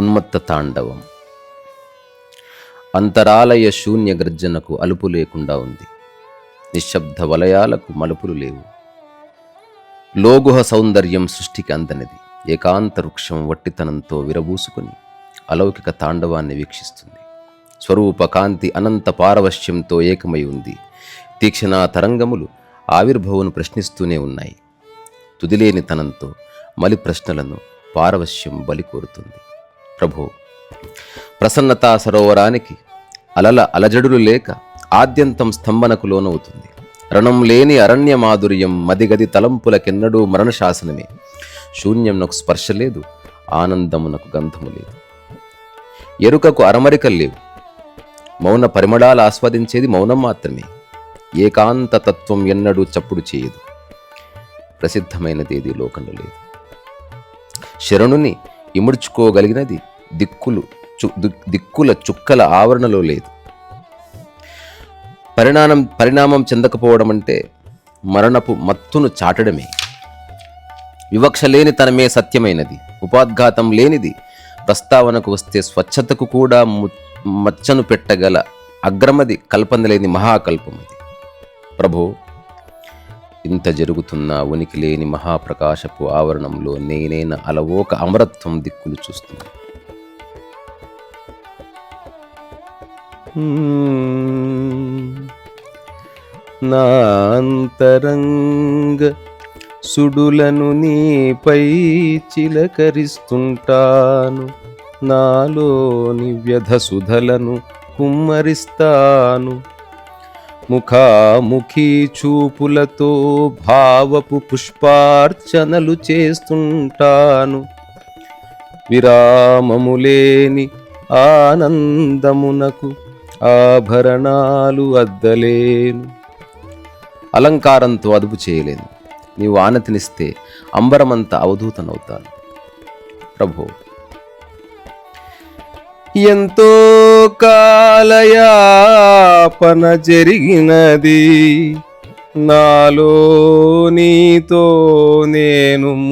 ఉన్మత్త తాండవం. అంతరాలయ శూన్య గర్జనకు అలుపు లేకుండా ఉంది. నిశ్శబ్ద వలయాలకు మలుపులు లేవు. లోగుహ సౌందర్యం సృష్టికి అందనిది. ఏకాంత వృక్షం వట్టితనంతో విరబూసుకుని అలౌకిక తాండవాన్ని వీక్షిస్తుంది. స్వరూప కాంతి అనంత పారవశ్యంతో ఏకమై ఉంది. తీక్షణ తరంగములు ఆవిర్భవును ప్రశ్నిస్తూనే ఉన్నాయి. తుదిలేని తనంతో మలి ప్రశ్నలను పారవశ్యం బలి కోరుతుంది. ప్రభు. ప్రసన్నతా సరోవరానికి అలల అలజడులు లేక ఆద్యంతం స్తంభనకు లోనవుతుంది. రణం లేని అరణ్య మాధుర్యం మదిగది తలంపులకెన్నడూ మరణశాసనమే. శూన్యంనకు స్పర్శ లేదు ఆనందమునకు గంధము లేదు. ఎరుకకు అరమరికలు లేవు. మౌన పరిమళాలు ఆస్వాదించేది మౌనం మాత్రమే. ఏకాంత తత్వం ఎన్నడూ చప్పుడు చేయదు. ప్రసిద్ధమైనది ఏది లోకంలో లేదు. శరణుని ఇముడ్చుకోగలిగినది దిక్కులు దిక్కుల చుక్కల ఆవరణలో లేదు. పరిణామం పరిణామం చెందకపోవడం అంటే మరణపు మత్తును చాటడమే. వివక్ష లేని తనమే సత్యమైనది. ఉపాద్ఘాతం లేనిది ప్రస్తావనకు వస్తే స్వచ్ఛతకు కూడా మచ్చను పెట్టగల అగ్రమది కల్పనలేని మహాకల్పమది. ప్రభో ఇంత జరుగుతున్న ఉనికి లేని మహాప్రకాశపు ఆవరణంలో నేనైన అలవోక అమరత్వం దిక్కులు చూస్తుంది నా అంతరంగ సుడులను నీపై చిలకరిస్తుంటాను. నాలోని వ్యధ సుధలను కుమ్మరిస్తాను. ముఖాముఖి చూపులతో భావపు పుష్పార్చనలు చేస్తుంటాను. విరామములేని ఆనందమునకు ఆభరణాలు అద్దలేను. అలంకారంతో అదుపు చేయలేను. నీవు ఆనతినిస్తే అంబరమంత అవధూతనవుతాను. ప్రభు ఎంతో కాలయాపన జరిగినది. నాలో నీతో నేను